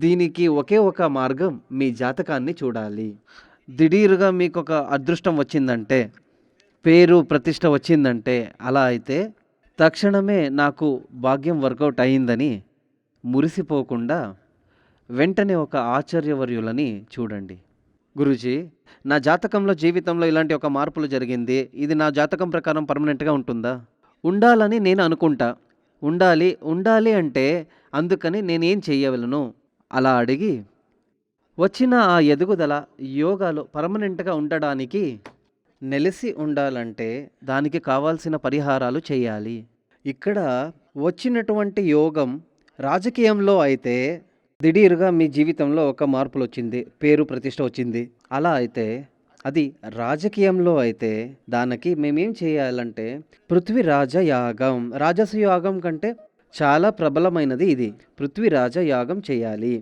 దీనికి ఒకే ఒక మార్గం మీ జాతకాన్ని చూడాలి. దిడీరుగా మీకు ఒక అదృష్టం వచ్చిందంటే పేరు ప్రతిష్ట వచ్చిందంటే అలా అయితే తక్షణమే నాకు భాగ్యం వర్కౌట్ అయిందని మురిసిపోకుండా వెంటనే ఒక ఆచార్యవర్యులని చూడండి. గురూజీ నా జాతకంలో జీవితంలో ఇలాంటి ఒక మార్పులు జరిగింది. ఇది నా జాతకం ప్రకారం పర్మనెంట్గా ఉంటుందా? ఉండాలని నేను అనుకుంటా. ఉండాలి ఉండాలి అంటే అందుకని నేనేం చేయవలను? అలా అడిగి వచ్చిన ఆ ఎదుగుదల యోగాలో పర్మనెంట్గా ఉండడానికి నెలిసి ఉండాలంటే దానికి కావాల్సిన పరిహారాలు చేయాలి. ఇక్కడ వచ్చినటువంటి యోగం రాజకీయంలో అయితే దిఢీరుగా మీ జీవితంలో ఒక మార్పులు వచ్చింది పేరు ప్రతిష్ట వచ్చింది. అలా అయితే అది రాజకీయంలో అయితే దానికి మేమేం చేయాలంటే పృథ్వీరాజ యాగం రాజస యాగం కంటే చాలా ప్రబలమైనది ఇది. పృథ్వీరాజ యాగం చేయాలి.